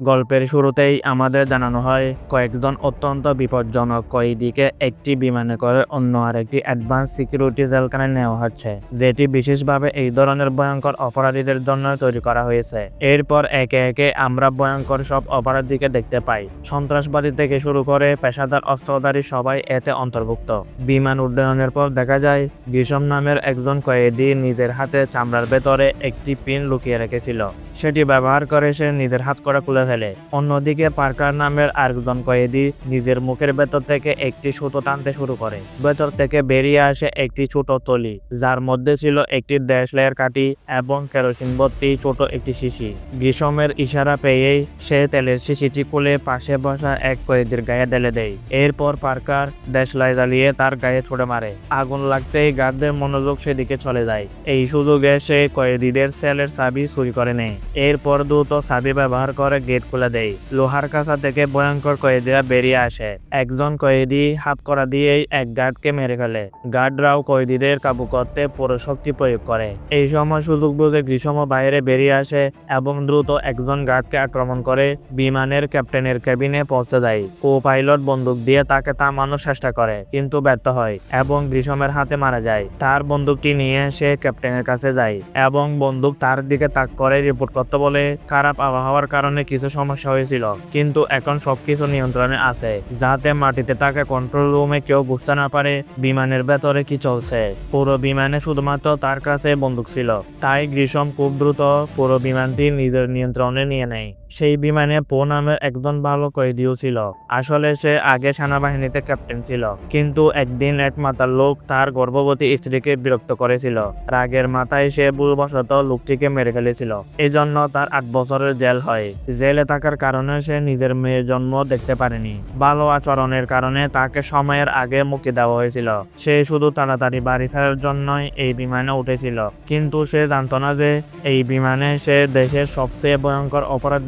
গল্পের শুরুতেই আমাদের জানানো হয়, কয়েকজন অত্যন্ত বিপজ্জনক কয়েদিকে একটি বিমানে করে অন্য আরেকটি অ্যাডভান্স সিকিউরিটি জেলখানায় নেওয়া হচ্ছে, যেটি বিশেষভাবে এই ধরনের ভয়ঙ্কর অপরাধীদের জন্য তৈরি করা হয়েছে। এরপর একে একে আমরা ভয়ঙ্কর সব অপরাধীকে দেখতে পাই। সন্ত্রাসবাদী থেকে শুরু করে পেশাদার অস্ত্রধারী সবাই এতে অন্তর্ভুক্ত। বিমান উড্ডয়নের পর দেখা যায় গিসম নামের একজন কয়েদি নিজের হাতে চামড়ার ভেতরে একটি পিন লুকিয়ে রেখেছিল। সেটি ব্যবহার করে সে নিজের হাত করে খুলে ফেলে। অন্যদিকে পার্কার নামের আরেকজন কয়েদি নিজের মুখের ভেতর থেকে একটি সুতো টানতে শুরু করে। ভেতর থেকে বেরিয়ে আসে একটি ছোট তলি যার মধ্যে ছিল একটি দেশলাইয়ের কাঠি এবং কেরোসিন ভর্তি ছোট একটি শিশি। গ্রীষ্মের ইশারা পেয়েই সে তেলের শিশিটি খুলে পাশে বসা এক কয়েদির গায়ে ঢেলে দেয়। এরপর পার্কার দেশ দেশলাই জ্বালিয়ে তার গায়ে ছুড়ে মারে। আগুন লাগতেই গার্ডদের মনোযোগ সেদিকে চলে যায়। এই সুযোগে সে কয়েদিদের সেলের চাবি চুরি করে নেয়। এরপর দ্রুত চাবি ব্যবহার করে গেট খুলে দেয় লোহার কাছা থেকে ভয়ঙ্কর কয়েদিরা বেরিয়ে আসে। একজন কয়েদি হাত করা দিয়েই এক গার্ডকে মেরে ফেলে। গার্ডরাও কয়েদিদের কাবু করতে পুরো শক্তি প্রয়োগ করে এই সময় সুযোগ বুঝে গ্রীষ্ম বাইরে বেরিয়ে আসে এবং দ্রুত একজন গার্ডকে আক্রমণ করে বিমানের ক্যাপ্টেনের কেবিনে পৌঁছে যায়। কো পাইলট বন্দুক দিয়ে তাকে থামানোর চেষ্টা করে কিন্তু ব্যর্থ হয় এবং গ্রীষ্মের হাতে মারা যায়। তার বন্দুকটি নিয়ে সে ক্যাপ্টেনের কাছে যায় এবং বন্দুক তার দিকে তাক করে রিপোর্ট করতে বলে। খারাপ আবহাওয়ার কারণে কিছু সমস্যা হয়েছিল, কিন্তু এখন সবকিছু নিয়ন্ত্রণে আছে, যাতে মাটিতে তাকে কন্ট্রোল রুমে কেউ বুঝতে না পারে, বিমানের ভেতরে কি চলছে। পুরো বিমানে শুধুমাত্র তার কাছে বন্দুক ছিল, তাই গ্রীষ্ম খুব দ্রুত পুরো বিমানটি নিজের নিয়ন্ত্রণে নিয়ে নেয়। সেই বিমানে পো নামের একজন ভালো কয়েদিও ছিল। আসলে সে আগে সেনাবাহিনীতে ক্যাপ্টেন ছিল। কিন্তু একদিন এক মাতার লোক তার গর্ভবতী স্ত্রীকে বিরক্ত করেছিল। রাগের মাথায় সে ভুলবশত লোকটিকে মেরে ফেলেছিল। এজন্য তার আট বছরের জেল হয়। জেলে থাকার কারণে সে নিজের মেয়ের জন্ম দেখতে পারেনি। ভালো আচরণের কারণে তাকে সময়ের আগে মুক্তি দেওয়া হয়েছিল। সে শুধু তাড়াতাড়ি বাড়ি ফেরার জন্যই এই বিমানে উঠেছিল। কিন্তু সে জানতো না যে এই বিমানে সে দেশের সবচেয়ে ভয়ঙ্কর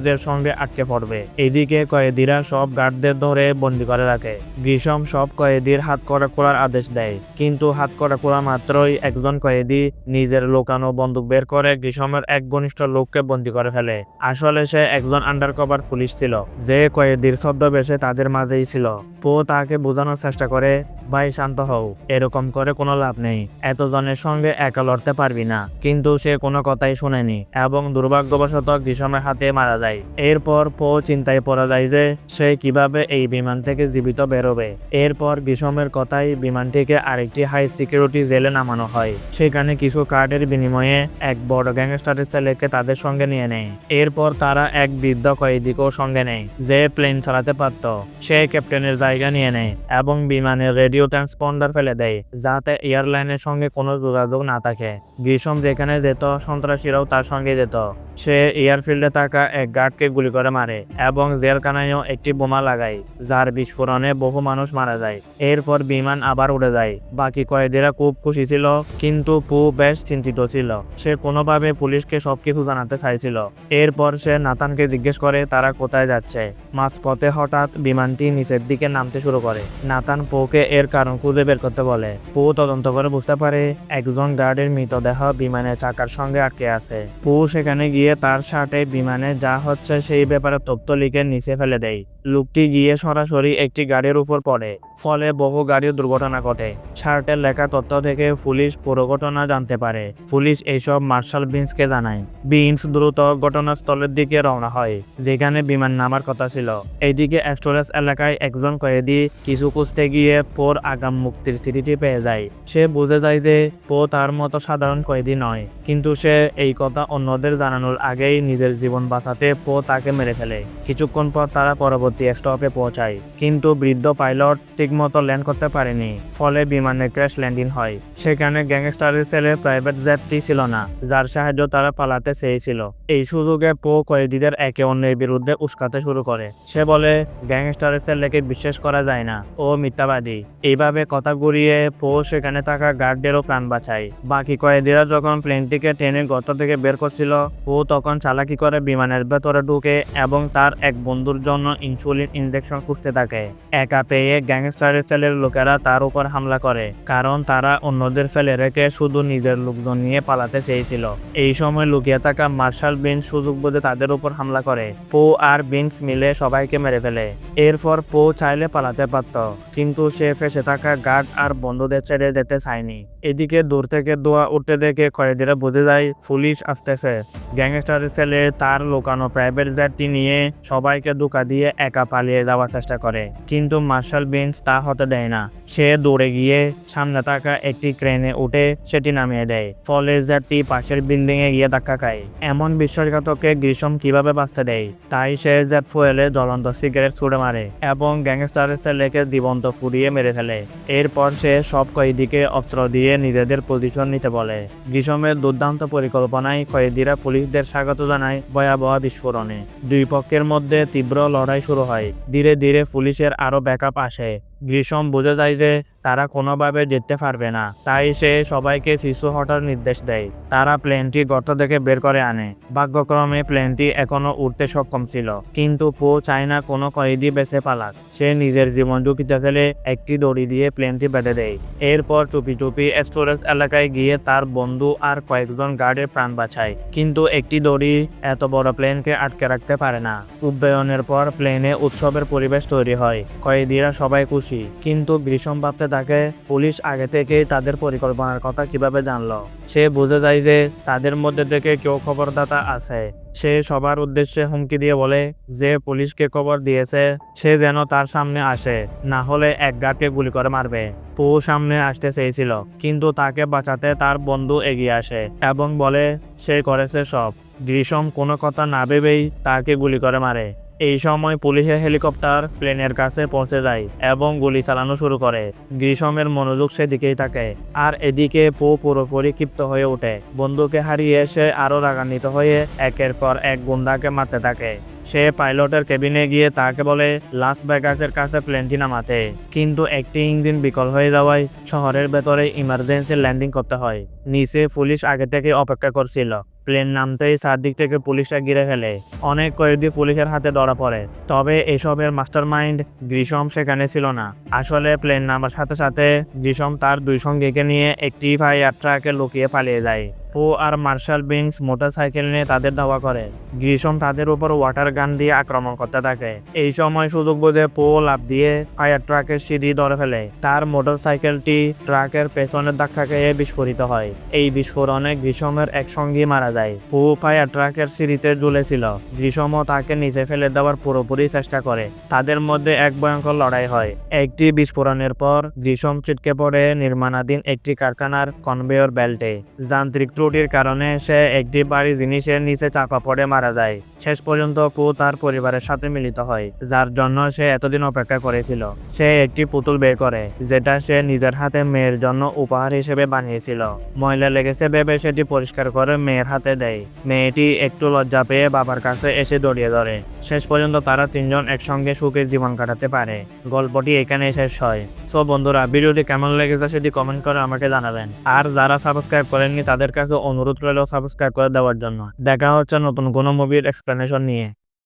অপরাধীদের সঙ্গে আটকে পড়বে। এদিকে কয়েদিরা সব গার্ডদের ধরে বন্দি করে রাখে। গ্রীষ্ম সব কয়েদির হাত করা খোলার আদেশ দেয়। কিন্তু হাত করা খোলা মাত্রই একজন কয়েদি নিজের লোকানো বন্দুক বের করে গ্রীষ্মের এক ঘনিষ্ঠ লোককে বন্দি করে ফেলে। আসলে সে একজন আন্ডারকভার পুলিশ ছিল। যে কয়েদির ছদ্মবেশে তাদের মাঝেই ছিল। পো তাকে বোঝানোর চেষ্টা করে, ভাই, শান্ত হও। এরকম করে কোনো লাভ নেই। এতজনের সঙ্গে একা লড়তে পারবি না। কিন্তু সে কোনো কথাই শুনেনি এবং দুর্ভাগ্যবশত গ্রীষ্মের হাতে মারা যায়। এরপর পো চিন্তায় পড়া যায় যে সে কীভাবে এই বিমান থেকে জীবিত বেরোবে। এরপর গ্রীষ্মের কথাই বিমানটিকে আরেকটি হাই সিকিউরিটি জেলে নামানো হয়। সেখানে কিছু কার্ডের বিনিময়ে এক বড় গ্যাংস্টারের ছেলেকে তাদের সঙ্গে নিয়ে নেয়। এরপর তারা এক বৃদ্ধ কয়েদিকেও সঙ্গে নেয়, যে প্লেন চালাতে পারত। সে ক্যাপ্টেনের জায়গা নিয়ে নেয় এবং বিমানের রেডিও ট্রান্সপন্ডার ফেলে দেয়, যাতে এয়ারলাইনের সঙ্গে কোনো যোগাযোগ না থাকে। গ্রীষ্ম যেখানে যেত, সন্ত্রাসীরাও তার সঙ্গে যেত। সে এয়ারফিল্ডে থাকা এক গার্ডকে গুলি করে মারে এবং জেলখানায়ও একটি বোমা লাগায়, যার বিস্ফোরণে বহু মানুষ মারা যায়। এরপর বিমান আবার উড়ে যায়। বাকি কয়েদিরা খুব খুশি ছিল, কিন্তু পু বেশ চিন্তিত ছিল। সে কোনোভাবে পুলিশকে সবকিছু জানাতে চাইছিল। এরপর সে নাতানকে জিজ্ঞেস করে, তারা কোথায় যাচ্ছে? মাঝপথে হঠাৎ বিমানটি নিচের দিকে নামতে শুরু করে। নাতান পোকে এর কারণ খুঁজে বের করতে বলে। পু তদন্ত করে বুঝতে পারে, একজন গার্ডের মৃতদেহ বিমানের চাকার সঙ্গে আটকে আছে। পু সেখানে গিয়ে তার সাথে বিমানে যা হচ্ছে সেই ব্যাপারে তথ্য লিখে নিচে ফেলে দেয়। লোকটি গিয়ে সরাসরি একটি গাড়ির উপর পড়ে, ফলে বহু গাড়ির দুর্ঘটনা ঘটে। শার্টের লেখা তথ্য থেকে পুলিশ পুরো ঘটনা জানতে পারে। পুলিশ এইসব মার্শাল বিন্সকে জানায়। বিন্স দ্রুত ঘটনাস্থলের দিকে রওনা হয়, যেখানে বিমান নামার কথা ছিল। এইদিকে স্টোরেজ এলাকায় একজন কয়েদি কিছু খুঁজতে গিয়ে পোর আগাম মুক্তির স্মৃতি পেয়ে যায়। সে বুঝে যায় যে পো তার মতো সাধারণ কয়েদি নয়, কিন্তু সে এই কথা অন্যদের জানানোর আগেই নিজের জীবন বাঁচাতে পো তাকে মেরে ফেলে। কিছুক্ষণ পর তারা পরবর্তী স্টপে পৌঁছায়। কিন্তু বৃদ্ধ পাইলট ঠিকমতো ল্যান্ড করতে পারেনি, ফলে বিমানে ক্র্যাশ ল্যান্ডিং হয়। সেখানে গ্যাংস্টারের ছেলে প্রাইভেট জেটটি ছিল না, যার সাহায্য তারা পালাতে চেয়েছিল। এই সুযোগে পো কয়েদিদের একে অন্যের বিরুদ্ধে উস্কাতে শুরু করে। সে বলে, গ্যাংস্টারের ছেলেকে বিশ্বাস করা যায় না, ও মিথ্যাবাদী। এইভাবে কথা ঘুরিয়ে পো সেখানে থাকা গার্ডদেরও প্রাণ বাঁচায়। বাকি কয়েদিরা যখন প্লেনটিকে ট্রেনের গর্ত থেকে বের করছিল ও তখন চালাকি করে বিমানের ভেতরে ঢুকে এবং তার এক বন্ধুর জন্য ইন্স্যুরেন্স ইনসুলিন ইনজেকশন খুঁজতে থাকে। একা পেয়ে গ্যাংস্টারের ছেলের লোকেরা তার উপর হামলা করে, কারণ তারা অন্যদের ফেলে রেখে শুধু নিজের লোকজন নিয়ে পালাতে চেয়েছিল। এই সময় লুকিয়ে থাকা মার্শাল বিন সুযোগ বুঝে তাদের উপর হামলা করে। পো আর বিনস মিলে সবাইকে মেরে ফেলে। এরপর পো চাইলে পালাতে পারত, কিন্তু সে ফেসে থাকা গার্ড আর বন্ধুদের ছেড়ে যেতে চায়নি। এদিকে দূর থেকে দোয়া উঠতে দেখে কয়েদিরা বুঝে যায়, পুলিশ আসতেছে। গ্যাংস্টারের ছেলে তার লোকানো প্রাইভেট জেটটি নিয়ে সবাইকে ধোকা দিয়ে একা পালিয়ে যাওয়ার চেষ্টা করে। কিন্তু মার্শাল বিনস তা হতে দেয় না। সে দৌড়ে গিয়ে সামনে থাকা একটি ক্রেনে উঠে সেটি নামিয়ে দেয়। ফলে জেটটি পাশের বিল্ডিং এ গিয়ে ধাক্কা খায়। এমন বিশ্বাসঘাতককে গ্রীষ্ম কীভাবে বাঁচতে দেয়? তাই সে জেট ফুয়েলে জ্বলন্ত সিগারেট ছুড়ে মারে এবং গ্যাংস্টারের ছেলেকে জীবন্ত ফুরিয়ে মেরে ফেলে। এরপর সে সব কয়েদিকে অস্ত্র দিয়ে নিজেদের পজিশন নিতে বলে। গ্রীষ্মের দুর্দান্ত পরিকল্পনায় কয়েদিরা পুলিশদের স্বাগত জানায় ভয়াবহ বিস্ফোরণে। দুই পক্ষের মধ্যে তীব্র লড়াই শুরু হয়। ধীরে ধীরে পুলিশের আরও ব্যাকআপ আসে। গ্রীষ্ম বোঝা যায় যে তারা কোনোভাবে যেতে পারবে না। তাই সে সবাইকে শিশু হটার নির্দেশ দেয়। তারা প্লেনটি গর্ত থেকে বের করে আনে। ভাগ্যক্রমে প্লেনটি এখনও উঠতে সক্ষম ছিল। কিন্তু পো চায় না কোনো কয়েদি বেঁচে পালাক। সে নিজের জীবন ঝুঁকিতে ফেলে একটি দড়ি দিয়ে প্লেনটি বেঁধে দেয়। এরপর চুপি চুপি স্টোরেজ এলাকায় গিয়ে তার বন্ধু আর কয়েকজন গার্ডের প্রাণ বাঁচায়। কিন্তু একটি দড়ি এত বড় প্লেনকে আটকে রাখতে পারে না। উদ্বয়নের পর প্লেনে উৎসবের পরিবেশ তৈরি হয়। কয়েদিরা সবাই খুশি। কিন্তু গ্রীষ্ম ভাবতে থাকে পুলিশ আগে থেকেই তাদের পরিকল্পনার কথা কীভাবে জানলো? সে বুঝে যায় যে তাদের মধ্যে থেকে কেউ খবরদাতা আছে। সে সবার উদ্দেশ্যে হুমকি দিয়ে বলে, যে পুলিশকে খবর দিয়েছে, সে যেন তার সামনে আসে, না হলে এক গার্ডকে গুলি করে মারবে। পু সামনে আসতে চেয়েছিল, কিন্তু তাকে বাঁচাতে তার বন্ধু এগিয়ে আসে এবং বলে, সে করেছে সব। গ্রীষম কোনো কথা না ভেবেই তাকে গুলি করে মারে। এই সময় পুলিশের হেলিকপ্টার প্লেনের কাছে পৌঁছে যায় এবং গুলি চালানো শুরু করে। গ্রীষ্মের মনোযোগ সেদিকেই থাকে আর এদিকে পো পুরোপুরি ক্ষিপ্ত হয়ে ওঠে। বন্ধুকে হারিয়ে সে আরও রাগান্বিত হয়ে একের পর এক গুন্ডাকে মারতে থাকে। সে পাইলটের কেবিনে গিয়ে তাকে বলে, লাস ভেগাসের কাছে প্লেনটি নামাতে। কিন্তু একটি ইঞ্জিন বিকল হয়ে যাওয়ায় শহরের ভেতরে ইমার্জেন্সি ল্যান্ডিং করতে হয়। নিচে পুলিশ আগে থেকে অপেক্ষা করছিল। প্লেন নামতেই চারদিক থেকে পুলিশরা ঘিরে ফেলে। অনেক কয়েদি পুলিশের হাতে ধরা পড়ে। তবে এসবের মাস্টার মাইন্ড গ্রীষম সেখানে ছিল না। আসলে প্লেন নামার সাথে সাথে গ্রীষম তার দুই সঙ্গীকে নিয়ে একটি ফায়ার ট্রাকে লুকিয়ে পালিয়ে যায়। পো আর মার্শাল বিংস মোটরসাইকেল নিয়ে তাদের ধাওয়া করে। গ্রীষম তাদের উপর ওয়াটার গান দিয়ে আক্রমণ করতে থাকে। এই সময় সুযোগ বোধে পো লাভ দিয়ে ফায়ার ট্রাকের সিঁড়ি ধরে ফেলে। তার মোটরসাইকেলটি ট্রাকের পেছনের ধাক্কা খেয়ে বিস্ফোরিত হয়। এই বিস্ফোরণে গ্রীষমের এক সঙ্গী মারা যায়। পো ফায়ার ট্রাকের সিঁড়িতে ঝুলেছিল। গ্রীষমও তাকে নিচে ফেলে দেওয়ার পুরোপুরি চেষ্টা করে। তাদের মধ্যে এক ভয়ঙ্কর লড়াই হয়। একটি বিস্ফোরণের পর গ্রীষম ছিটকে পড়ে নির্মাণাধীন একটি কারখানার কনভেয়র বেল্টে। যান্ত্রিক ত্রুটির কারণে সে একটি বাড়ি জিনিসের নিচে চাপা পড়ে মারা যায়। শেষ পর্যন্ত পু তার পরিবারের সাথে মিলিত হয়, যার জন্য সে এতদিন অপেক্ষা করেছিল। সে একটি পুতুল বের করে, যেটা সে নিজের হাতে মেয়ের জন্য উপহার হিসেবে বানিয়েছিল। ময়লা লেগেছে ভেবে সেটি পরিষ্কার করে মেয়ের হাতে দেয়। মেয়েটি একটু লজ্জা পেয়ে বাবার কাছে এসে দড়িয়ে ধরে। শেষ পর্যন্ত তারা তিনজন একসঙ্গে সুখের জীবন কাটাতে পারে। গল্পটি এখানে শেষ হয়। সো বন্ধুরা, ভিডিওটি কেমন লেগেছে সেটি কমেন্ট করে আমাকে জানাবেন। আর যারা সাবস্ক্রাইব করেননি তাদের কাছে অনুরোধ রইল সাবস্ক্রাইব করে দেওয়ার জন্য। দেখা হচ্ছে নতুন কোনো মুভির এক্সপ্লেনেশন নিয়ে।